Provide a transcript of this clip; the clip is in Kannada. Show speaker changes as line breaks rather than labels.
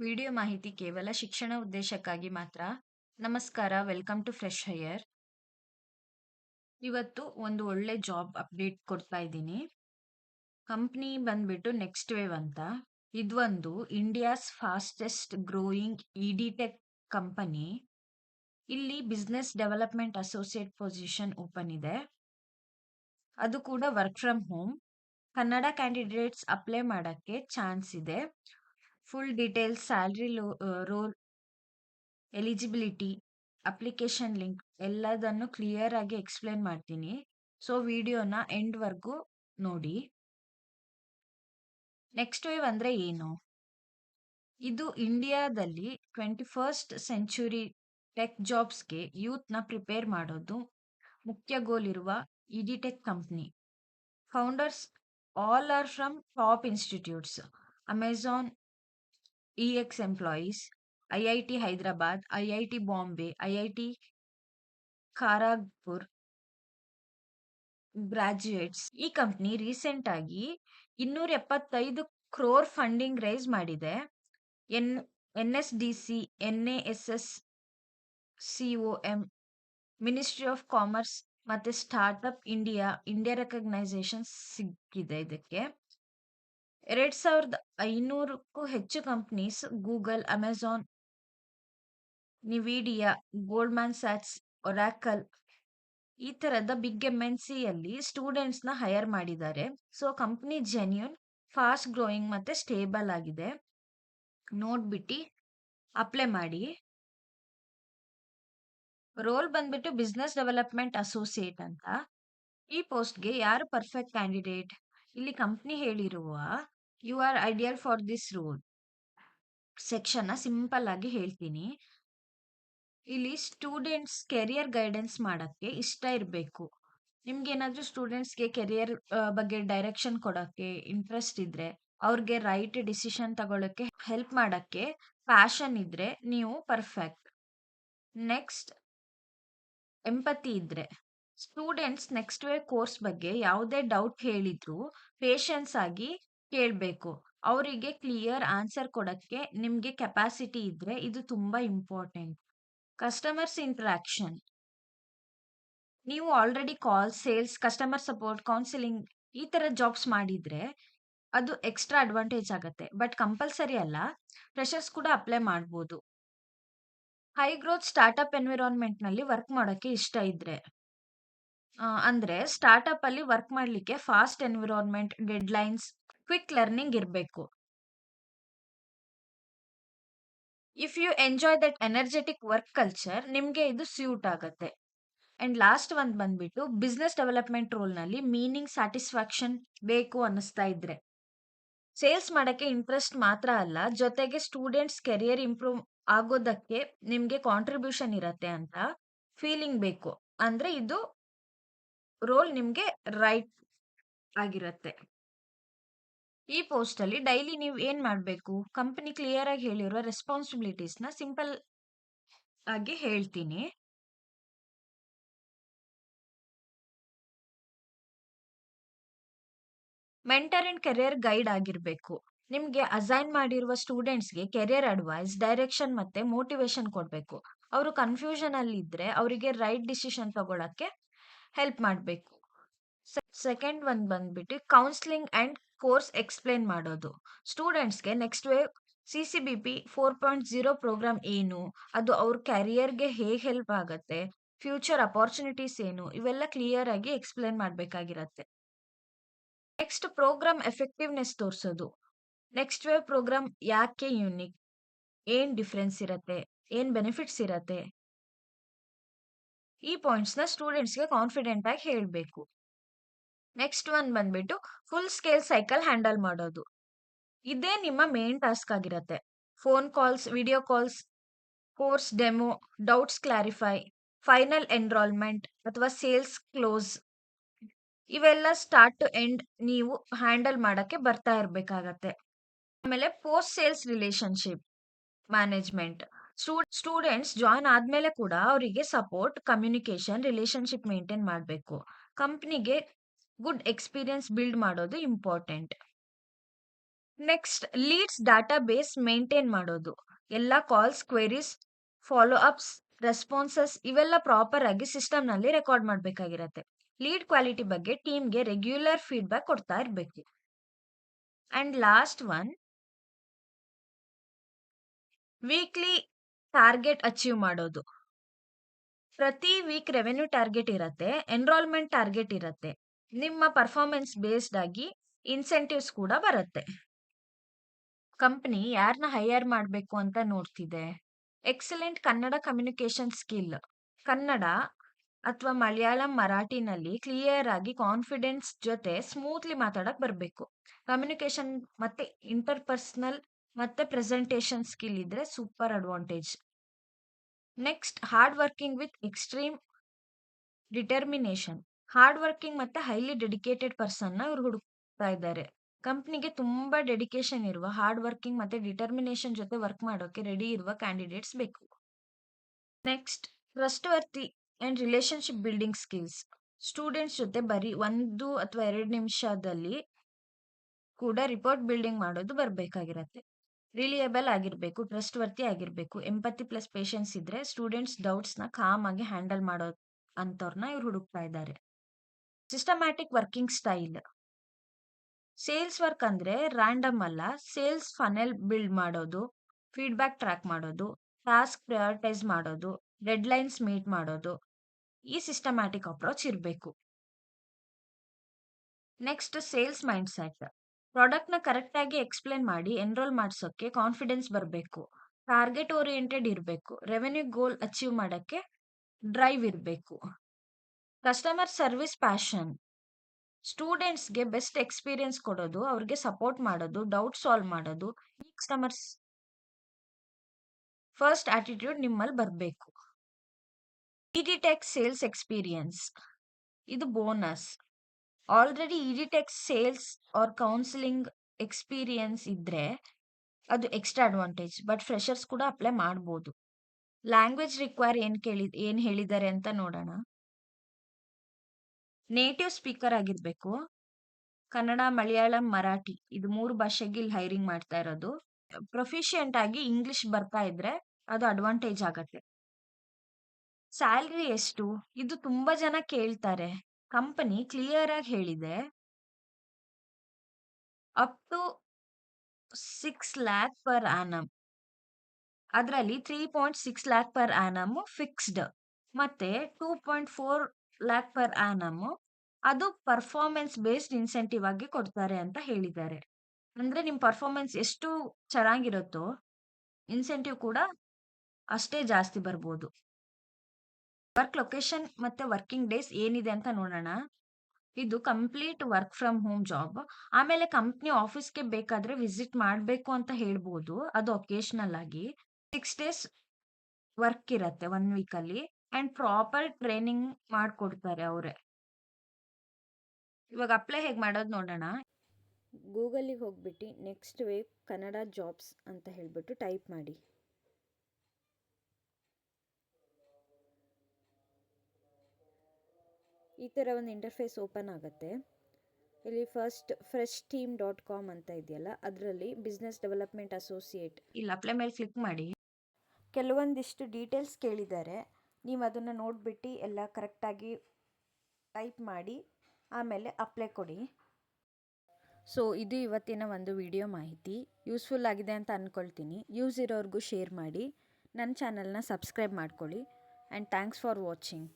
ವಿಡಿಯೋ ಮಾಹಿತಿ ಕೇವಲ ಶಿಕ್ಷಣ ಉದ್ದೇಶಕ್ಕಾಗಿ ಮಾತ್ರ. ನಮಸ್ಕಾರ ವೆಲ್ಕಮ್ ಟು ಫ್ರೆಶ್ ಹೈಯರ್. ಇವತ್ತು ಒಂದು ಒಳ್ಳೆ ಜಾಬ್ ಅಪ್ಡೇಟ್ ಕೊಡ್ತಾ ಇದ್ದೀನಿ. ಕಂಪ್ನಿ ಬಂದ್ಬಿಟ್ಟು ನೆಕ್ಸ್ಟ್ ವೇವ್ ಅಂತ. ಇದೊಂದು India's fastest growing edtech company. ಇಲ್ಲಿ business development associate position open ಇದೆ. ಅದು ಕೂಡ work from home. Kannada candidates apply ಮಾಡೋಕ್ಕೆ ಚಾನ್ಸ್ ಇದೆ. Full details salary role eligibility application link ಎಲ್ಲದನ್ನು ಕ್ಲಿಯರ್ ಆಗಿ ಎಕ್ಸ್ಪ್ಲೇನ್ ಮಾಡ್ತೀನಿ. ಸೊ ವಿಡಿಯೋನ ಎಂಡ್ವರೆಗೂ ನೋಡಿ. ನೆಕ್ಸ್ಟ್ ವೇವ್ ಅಂದರೆ ಏನು? ಇದು ಇಂಡಿಯಾದಲ್ಲಿ ಟ್ವೆಂಟಿ ಫಸ್ಟ್ ಸೆಂಚುರಿ ಟೆಕ್ ಜಾಬ್ಸ್ಗೆ ಯೂತ್ನ ಪ್ರಿಪೇರ್ ಮಾಡೋದು. ಮುಖ್ಯ ಗೋಲ್ ಇರುವ edtech company founders all are from top institutes Amazon ex employees IIT Hyderabad IIT Bombay IIT Kharagpur graduates ಈ ಕಂಪ್ನಿ ರೀಸೆಂಟ್ ಆಗಿ ಇನ್ನೂರ ಎಪ್ಪತ್ತೈದು ಕ್ರೋರ್ ಫಂಡಿಂಗ್ ರೈಸ್ ಮಾಡಿದೆ. N N S D C, N A S S M ministry of commerce ಮತ್ತು ಸ್ಟಾರ್ಟ್ಅಪ್ ಇಂಡಿಯಾ ಇಂಡಿಯಾ ರೆಕಗ್ನೈಸೇಷನ್ ಸಿಕ್ಕಿದೆ ಇದಕ್ಕೆ. ಎರಡ್ ಸಾವಿರದ ಐನೂರಕ್ಕೂ ಹೆಚ್ಚು companies Google Amazon Nvidia Goldman ಸ್ಯಾಟ್ಸ್ Oracle ಈ ತರದ ಬಿಗ್ ಎಂ ಎನ್ ಸಿ ಅಲ್ಲಿ ಸ್ಟೂಡೆಂಟ್ಸ್ನ ಹೈಯರ್ ಮಾಡಿದ್ದಾರೆ. So company genuine fast growing ಮತ್ತೆ ಸ್ಟೇಬಲ್ ಆಗಿದೆ. ನೋಡ್ಬಿಟ್ಟು ಅಪ್ಲೈ ಮಾಡಿ. ರೋಲ್ ಬಂದ್ಬಿಟ್ಟು ಬಿಸ್ನೆಸ್ ಡೆವಲಪ್ಮೆಂಟ್ ಅಸೋಸಿಯೇಟ್ ಅಂತ. ಈ ಪೋಸ್ಟ್ಗೆ ಯಾರು ಪರ್ಫೆಕ್ಟ್ ಕ್ಯಾಂಡಿಡೇಟ್ ಇಲ್ಲಿ ಕಂಪ್ನಿ ಹೇಳಿರುವ you are ideal for this role ಸೆಕ್ಷನ್ನ simple ಆಗಿ ಹೇಳ್ತೀನಿ. ಇಲ್ಲಿ ಸ್ಟೂಡೆಂಟ್ಸ್ ಕೆರಿಯರ್ ಗೈಡೆನ್ಸ್ ಮಾಡೋಕ್ಕೆ ಇಷ್ಟ ಇರಬೇಕು. ನಿಮ್ಗೇನಾದ್ರೂ ಸ್ಟೂಡೆಂಟ್ಸ್ಗೆ ಕೆರಿಯರ್ ಬಗ್ಗೆ ಡೈರೆಕ್ಷನ್ ಕೊಡೋಕ್ಕೆ ಇಂಟ್ರೆಸ್ಟ್ ಇದ್ರೆ, ಅವ್ರಿಗೆ ರೈಟ್ ಡಿಸಿಷನ್ ತಗೊಳಕ್ಕೆ ಹೆಲ್ಪ್ ಮಾಡೋಕ್ಕೆ ಪ್ಯಾಷನ್ ಇದ್ರೆ ನೀವು ಪರ್ಫೆಕ್ಟ್ ನೆಕ್ಸ್ಟ್ ಎಂಪತಿ ಇದ್ರೆ. ಸ್ಟೂಡೆಂಟ್ಸ್ ನೆಕ್ಸ್ಟ್ ವೇ ಕೋರ್ಸ್ ಬಗ್ಗೆ ಯಾವುದೇ ಡೌಟ್ ಹೇಳಿದ್ರು ಪೇಷನ್ಸ್ ಆಗಿ ಕೇಳಬೇಕು. ಅವರಿಗೆ ಕ್ಲಿಯರ್ ಆನ್ಸರ್ ಕೊಡಕ್ಕೆ ನಿಮಗೆ ಕೆಪಾಸಿಟಿ ಇದ್ರೆ ಇದು ತುಂಬಾ ಇಂಪಾರ್ಟೆಂಟ್. Customers interaction. ನೀವು already call sales, customer support, counselling ಈ ತರ ಜಾಬ್ಸ್ ಮಾಡಿದ್ರೆ ಅದು ಎಕ್ಸ್ಟ್ರಾ ಅಡ್ವಾಂಟೇಜ್ ಆಗುತ್ತೆ. ಬಟ್ ಕಂಪಲ್ಸರಿ ಅಲ್ಲ ಫ್ರೆಶರ್ಸ್ ಕೂಡ ಅಪ್ಲೈ ಮಾಡ್ಬೋದು. ಹೈ ಗ್ರೋತ್ ಸ್ಟಾರ್ಟ್ಅಪ್ ಎನ್ವಿರಾನ್ಮೆಂಟ್ನಲ್ಲಿ ವರ್ಕ್ ಮಾಡೋಕೆ ಇಷ್ಟ ಇದ್ರೆ. ಅಂದ್ರೆ ಸ್ಟಾರ್ಟ್ಅಪ್ ಅಲ್ಲಿ ವರ್ಕ್ ಮಾಡ್ಲಿಕ್ಕೆ fast environment deadlines quick learning ಇರಬೇಕು. If you enjoy that energetic work culture ನಿಮಗೆ ಇದು ಸ್ಯೂಟ್ ಆಗುತ್ತೆ. ಅಂಡ್ ಲಾಸ್ಟ್ ಒಂದು ಬಂದ್ಬಿಟ್ಟು ಬಿಸ್ನೆಸ್ ಡೆವಲಪ್ಮೆಂಟ್ ರೋಲ್ನಲ್ಲಿ ಮೀನಿಂಗ್ ಸ್ಯಾಟಿಸ್ಫ್ಯಾಕ್ಷನ್ ಬೇಕು ಅನ್ನಿಸ್ತಾ ಇದ್ರೆ. ಸೇಲ್ಸ್ ಮಾಡೋಕ್ಕೆ ಇಂಟ್ರೆಸ್ಟ್ ಮಾತ್ರ ಅಲ್ಲ, ಜೊತೆಗೆ ಸ್ಟೂಡೆಂಟ್ಸ್ ಕೆರಿಯರ್ ಇಂಪ್ರೂವ್ ಆಗೋದಕ್ಕೆ ನಿಮಗೆ ಕಾಂಟ್ರಿಬ್ಯೂಷನ್ ಇರತ್ತೆ ಅಂತ ಫೀಲಿಂಗ್ ಬೇಕು. ಅಂದರೆ ಇದು ರೋಲ್ ನಿಮಗೆ ರೈಟ್ ಆಗಿರತ್ತೆ. ಈ ಪೋಸ್ಟ್ ಅಲ್ಲಿ ಡೈಲಿ ನೀವು ಏನ್ ಮಾಡಬೇಕು? ಕಂಪನಿ ಕ್ಲಿಯರ್ ಆಗಿ ಹೇಳಿರೋ ರೆಸ್ಪಾನ್ಸಿಬಿಲಿಟೀಸ್ನ ಸಿಂಪಲ್ ಆಗಿ ಹೇಳ್ತೀನಿ. ಮೆಂಟರ್ ಅಂಡ್ ಕೆರಿಯರ್ ಗೈಡ್ ಆಗಿರ್ಬೇಕು. ನಿಮ್ಗೆ ಅಸೈನ್ ಮಾಡಿರುವ ಸ್ಟೂಡೆಂಟ್ಸ್ಗೆ ಕೆರಿಯರ್ ಅಡ್ವೈಸ್, ಡೈರೆಕ್ಷನ್ ಮತ್ತೆ ಮೋಟಿವೇಶನ್ ಕೊಡ್ಬೇಕು. ಅವರು ಕನ್ಫ್ಯೂಷನ್ ಅಲ್ಲಿ ಇದ್ರೆ ಅವರಿಗೆ ರೈಟ್ ಡಿಸಿಷನ್ ತಗೊಳಕ್ಕೆ ಹೆಲ್ಪ್ ಮಾಡಬೇಕು. ಸೆಕೆಂಡ್ ಒಂದ್ ಬಂದ್ಬಿಟ್ಟು ಕೌನ್ಸಿಲಿಂಗ್ ಅಂಡ್ ಕೋರ್ಸ್ ಎಕ್ಸ್ಪ್ಲೇನ್ ಮಾಡೋದು. ಸ್ಟೂಡೆಂಟ್ಸ್ಗೆ next wave C C B P four point zero programme ಏನು? ಅದು ಅವ್ರ ಕ್ಯಾರಿಯರ್ಗೆ ಹೇಗೆ ಹೆಲ್ಪ್ ಆಗುತ್ತೆ? ಫ್ಯೂಚರ್ ಅಪಾರ್ಚುನಿಟೀಸ್ ಏನು? ಇವೆಲ್ಲ ಕ್ಲಿಯರ್ ಆಗಿ ಎಕ್ಸ್ಪ್ಲೇನ್ ಮಾಡಬೇಕಾಗಿರತ್ತೆ. ನೆಕ್ಸ್ಟ್ ಪ್ರೋಗ್ರಾಮ್ ಎಫೆಕ್ಟಿವ್ನೆಸ್ ತೋರಿಸೋದು. ನೆಕ್ಸ್ಟ್ ವೇವ್ ಪ್ರೋಗ್ರಾಮ್ ಯಾಕೆ ಯೂನಿಕ್? ಏನ್ ಡಿಫ್ರೆನ್ಸ್ ಇರತ್ತೆ? ಏನ್ ಬೆನಿಫಿಟ್ಸ್ ಇರತ್ತೆ? ಈ ಪಾಯಿಂಟ್ಸ್ನ ಸ್ಟೂಡೆಂಟ್ಸ್ಗೆ ಕಾನ್ಫಿಡೆಂಟ್ ಆಗಿ ಹೇಳ್ಬೇಕು. ನೆಕ್ಸ್ಟ್ ಒನ್ ಬಂದ್ಬಿಟ್ಟು ಫುಲ್ ಸ್ಕೇಲ್ ಸೈಕಲ್ ಹ್ಯಾಂಡಲ್ ಮಾಡೋದು. ಇದೇ ನಿಮ್ಮ ಮೇನ್ ಟಾಸ್ಕ್ ಆಗಿರತ್ತೆ. Phone calls video calls course demo doubts clarify final enrolment ಅಥವಾ ಸೇಲ್ಸ್ ಕ್ಲೋಸ್ ಇವೆಲ್ಲ ಸ್ಟಾರ್ಟ್ ಟು ಎಂಡ್ ನೀವು ಹ್ಯಾಂಡಲ್ ಮಾಡಕ್ಕೆ ಬರ್ತಾ ಇರಬೇಕಾಗತ್ತೆ. ಆಮೇಲೆ post sales relationship management students join ಆದ್ಮೇಲೆ ಕೂಡ ಅವರಿಗೆ ಸಪೋರ್ಟ್ ಕಮ್ಯುನಿಕೇಶನ್ ರಿಲೇಶನ್ಶಿಪ್ ಮೇಂಟೈನ್ ಮಾಡಬೇಕು. ಕಂಪ್ನಿಗೆ ಗುಡ್ ಎಕ್ಸ್ಪೀರಿಯನ್ಸ್ ಬಿಲ್ಡ್ ಮಾಡೋದು important next leads database maintain ಮಾಡೋದು. ಎಲ್ಲ calls queries follow ups responses ಇವೆಲ್ಲ ಪ್ರಾಪರ್ ಆಗಿ ಸಿಸ್ಟಮ್ನಲ್ಲಿ ರೆಕಾರ್ಡ್ ಮಾಡಬೇಕಾಗಿರತ್ತೆ. ಲೀಡ್ ಕ್ವಾಲಿಟಿ ಬಗ್ಗೆ ಟೀಮ್ಗೆ ರೆಗ್ಯುಲರ್ ಫೀಡ್ಬ್ಯಾಕ್ ಕೊಡ್ತಾ ಇರಬೇಕು. And last one weekly target achieve ಮಾಡೋದು. ಪ್ರತಿ ವೀಕ್ ರೆವೆನ್ಯೂ ಟಾರ್ಗೆಟ್ ಇರತ್ತೆ ಎನ್ರೋಲ್ಮೆಂಟ್ ಟಾರ್ಗೆಟ್ ಇರತ್ತೆ. ನಿಮ್ಮ ಪರ್ಫಾರ್ಮೆನ್ಸ್ ಬೇಸ್ಡ್ ಆಗಿ ಇನ್ಸೆಂಟಿವ್ಸ್ ಕೂಡ ಬರುತ್ತೆ. ಕಂಪನಿ ಯಾರನ್ನ ಹೈಯರ್ ಮಾಡಬೇಕು ಅಂತ ನೋಡ್ತಿದೆ. Excellent Kannada communication skill Kannada ಅಥವಾ ಮಲಯಾಳಂ ಮರಾಠಿನಲ್ಲಿ ಕ್ಲಿಯರ್ ಆಗಿ ಕಾನ್ಫಿಡೆನ್ಸ್ ಜೊತೆ ಸ್ಮೂತ್ಲಿ ಮಾತಾಡಕ್ ಬರಬೇಕು. ಕಮ್ಯುನಿಕೇಶನ್ ಮತ್ತೆ ಇಂಟರ್ಪರ್ಸನಲ್ ಮತ್ತೆ ಪ್ರೆಸೆಂಟೇಷನ್ ಸ್ಕಿಲ್ ಇದ್ರೆ super advantage next hard working with extreme determination hard working ಮತ್ತೆ ಹೈಲಿ ಡೆಡಿಕೇಟೆಡ್ ಪರ್ಸನ್ನ ಇವ್ರು ಹುಡುಕ್ತಾ ಇದ್ದಾರೆ. ಕಂಪ್ನಿಗೆ ತುಂಬಾ ಡೆಡಿಕೇಶನ್ ಇರುವ ಹಾರ್ಡ್ ವರ್ಕಿಂಗ್ ಮತ್ತೆ ಡಿಟರ್ಮಿನೇಷನ್ ಜೊತೆ ವರ್ಕ್ ಮಾಡೋಕೆ ರೆಡಿ ಇರುವ ಕ್ಯಾಂಡಿಡೇಟ್ಸ್ ಬೇಕು. Next trustworthy and relationship building skills. Students ಜೊತೆ ಬರೀ ಒಂದು ಅಥವಾ ಎರಡು ನಿಮಿಷದಲ್ಲಿ ಕೂಡ ರಿಪೋರ್ಟ್ ಬಿಲ್ಡಿಂಗ್ ಮಾಡೋದು ಬರಬೇಕಾಗಿರತ್ತೆ. ರಿಲಿಯಬಲ್ ಆಗಿರಬೇಕು ಟ್ರಸ್ಟ್ ವರ್ತಿ ಆಗಿರಬೇಕು, ಎಂಪತಿ ಪ್ಲಸ್ ಪೇಷನ್ಸ್ ಇದ್ರೆ ಸ್ಟೂಡೆಂಟ್ಸ್ ಡೌಟ್ಸ್ನ ಕಾಮ್ ಆಗಿ ಹ್ಯಾಂಡಲ್ ಮಾಡೋ ಅಂತವ್ರನ್ನ ಇವ್ರು ಹುಡುಕ್ತಾ ಇದ್ದಾರೆ. Systematic working style sales work ಅಂದರೆ ರ್ಯಾಂಡಮ್ ಅಲ್ಲ. ಸೇಲ್ಸ್ ಫನೆಲ್ ಬಿಲ್ಡ್ ಮಾಡೋದು ಫೀಡ್ಬ್ಯಾಕ್ ಟ್ರ್ಯಾಕ್ ಮಾಡೋದು ಟಾಸ್ಕ್ ಪ್ರಯಾರಿಟೈಸ್ ಮಾಡೋದು ಡೆಡ್ಲೈನ್ಸ್ ಮೀಟ್ ಮಾಡೋದು. ಈ ಸಿಸ್ಟಮ್ಯಾಟಿಕ್ ಅಪ್ರೋಚ್ ಇರಬೇಕು. ನೆಕ್ಸ್ಟ್ ಸೇಲ್ಸ್ ಮೈಂಡ್ ಸೆಟ್ ಪ್ರಾಡಕ್ಟ್ನ ಕರೆಕ್ಟಾಗಿ ಎಕ್ಸ್ಪ್ಲೇನ್ ಮಾಡಿ ಎನ್ರೋಲ್ ಮಾಡಿಸೋಕ್ಕೆ ಕಾನ್ಫಿಡೆನ್ಸ್ ಬರಬೇಕು. ಟಾರ್ಗೆಟ್ ಓರಿಯೆಂಟೆಡ್ ಇರಬೇಕು. ರೆವೆನ್ಯೂ ಗೋಲ್ ಅಚೀವ್ ಮಾಡೋಕ್ಕೆ ಡ್ರೈವ್ ಇರಬೇಕು. ಕಸ್ಟಮರ್ ಸರ್ವಿಸ್ ಪ್ಯಾಷನ್ ಸ್ಟೂಡೆಂಟ್ಸ್ಗೆ ಬೆಸ್ಟ್ ಎಕ್ಸ್ಪೀರಿಯನ್ಸ್ ಕೊಡೋದು, ಅವ್ರಿಗೆ ಸಪೋರ್ಟ್ ಮಾಡೋದು ಡೌಟ್ ಸಾಲ್ವ್ ಮಾಡೋದು. ಕಸ್ಟಮರ್ಸ್ ಫಸ್ಟ್ ಆಟಿಟ್ಯೂಡ್ ನಿಮ್ಮಲ್ಲಿ ಬರಬೇಕು. ಇಡಿಟೆಕ್ ಸೇಲ್ಸ್ ಎಕ್ಸ್ಪೀರಿಯನ್ಸ್ ಇದು bonus already edtech sales or counselling experience ಇದ್ರೆ ಅದು ಎಕ್ಸ್ಟ್ರಾ ಅಡ್ವಾಂಟೇಜ್ ಬಟ್ ಫ್ರೆಷರ್ಸ್ ಕೂಡ ಅಪ್ಲೈ ಮಾಡ್ಬೋದು. ಲ್ಯಾಂಗ್ವೇಜ್ ರಿಕ್ವೈರ್ ಏನ್ ಕೇಳಿ, ಏನ್ ಹೇಳಿದ್ದಾರೆ ಅಂತ ನೋಡೋಣ. ನೇಟಿವ್ ಸ್ಪೀಕರ್ ಆಗಿರ್ಬೇಕು. ಕನ್ನಡ, ಮಲಯಾಳಂ, ಮರಾಠಿ ಇದು ಮೂರು ಭಾಷೆಗೆ ಇಲ್ಲಿ ಹೈರಿಂಗ್ ಮಾಡ್ತಾ ಇರೋದು. ಪ್ರೊಫಿಷಿಯಂಟ್ ಆಗಿ ಇಂಗ್ಲಿಷ್ ಬರ್ತಾ ಇದ್ರೆ ಅದು ಅಡ್ವಾಂಟೇಜ್ ಆಗತ್ತೆ. ಸ್ಯಾಲ್ರಿ ಎಷ್ಟು? ಇದು ತುಂಬಾ ಜನ ಕೇಳ್ತಾರೆ. ಕಂಪನಿ ಕ್ಲಿಯರ್ ಆಗಿ ಹೇಳಿದೆ. Up to six lakh per annum ಅದರಲ್ಲಿ three point six lakh per annum fixed ಮತ್ತೆ two point four lakh per annum ಅದು ಪರ್ಫಾರ್ಮೆನ್ಸ್ ಬೇಸ್ಡ್ ಇನ್ಸೆಂಟಿವ್ ಆಗಿ ಕೊಡ್ತಾರೆ ಅಂತ ಹೇಳಿದ್ದಾರೆ. ಅಂದ್ರೆ ನಿಮ್ ಪರ್ಫಾರ್ಮೆನ್ಸ್ ಎಷ್ಟು ಚೆನ್ನಾಗಿರುತ್ತೋ ಇನ್ಸೆಂಟಿವ್ ಕೂಡ ಅಷ್ಟೇ ಜಾಸ್ತಿ ಬರ್ಬೋದು. ವರ್ಕ್ ಲೊಕೇಶನ್ ಮತ್ತೆ ವರ್ಕಿಂಗ್ ಡೇಸ್ ಏನಿದೆ ಅಂತ ನೋಡೋಣ. ಇದು complete work from home job ಆಮೇಲೆ ಕಂಪ್ನಿ ಆಫೀಸ್ಗೆ ಬೇಕಾದ್ರೆ ವಿಸಿಟ್ ಮಾಡಬೇಕು ಅಂತ ಹೇಳ್ಬೋದು, ಅದು ಒಕೇಶನಲ್ ಆಗಿ. ಸಿಕ್ಸ್ ಡೇಸ್ ವರ್ಕ್ ಇರತ್ತೆ ಒನ್ ವೀಕಲ್ಲಿ ಅಂಡ್ ಪ್ರಾಪರ್ ಟ್ರೈನಿಂಗ್ ಮಾಡ್ಕೊಡ್ತಾರೆ ಅವರೇ. ಇವಾಗ ಅಪ್ಲೈ ಹೇಗೆ ಮಾಡೋದು ನೋಡೋಣ.
ಗೂಗಲಿಗೆ ಹೋಗ್ಬಿಟ್ಟು ನೆಕ್ಸ್ಟ್ ವೇವ್ ಕನ್ನಡ ಜಾಬ್ಸ್ ಅಂತ ಹೇಳಿಬಿಟ್ಟು ಟೈಪ್ ಮಾಡಿ. ಈ ಥರ ಒಂದು ಇಂಟರ್ಫೇಸ್ ಓಪನ್ ಆಗುತ್ತೆ. ಇಲ್ಲಿ first fresh team dot com ಅಂತ ಇದೆಯಲ್ಲ ಅದರಲ್ಲಿ ಬಿಸ್ನೆಸ್ ಡೆವಲಪ್ಮೆಂಟ್ ಅಸೋಸಿಯೇಟ್
ಇಲ್ಲಿ ಅಪ್ಲೈ ಮೇಲೆ ಕ್ಲಿಕ್ ಮಾಡಿ.
ಕೆಲವೊಂದಿಷ್ಟು ಡೀಟೇಲ್ಸ್ ಕೇಳಿದ್ದಾರೆ. ನೀವು ಅದನ್ನು ನೋಡಿಬಿಟ್ಟು ಎಲ್ಲ ಕರೆಕ್ಟಾಗಿ ಟೈಪ್ ಮಾಡಿ, ಆಮೇಲೆ ಅಪ್ಲೈ ಕೊಡಿ. ಸೊ, ಇದು ಇವತ್ತಿನ ಒಂದು ವಿಡಿಯೋ ಮಾಹಿತಿ. ಯೂಸ್ಫುಲ್ ಆಗಿದೆ ಅಂತ ಅಂದ್ಕೊಳ್ತೀನಿ ಯೂಸ್ ಇರೋರಿಗೂ ಶೇರ್ ಮಾಡಿ. ನನ್ನ ಚಾನಲ್ನ ಸಬ್ಸ್ಕ್ರೈಬ್ ಮಾಡ್ಕೊಳ್ಳಿ. And thanks for watching.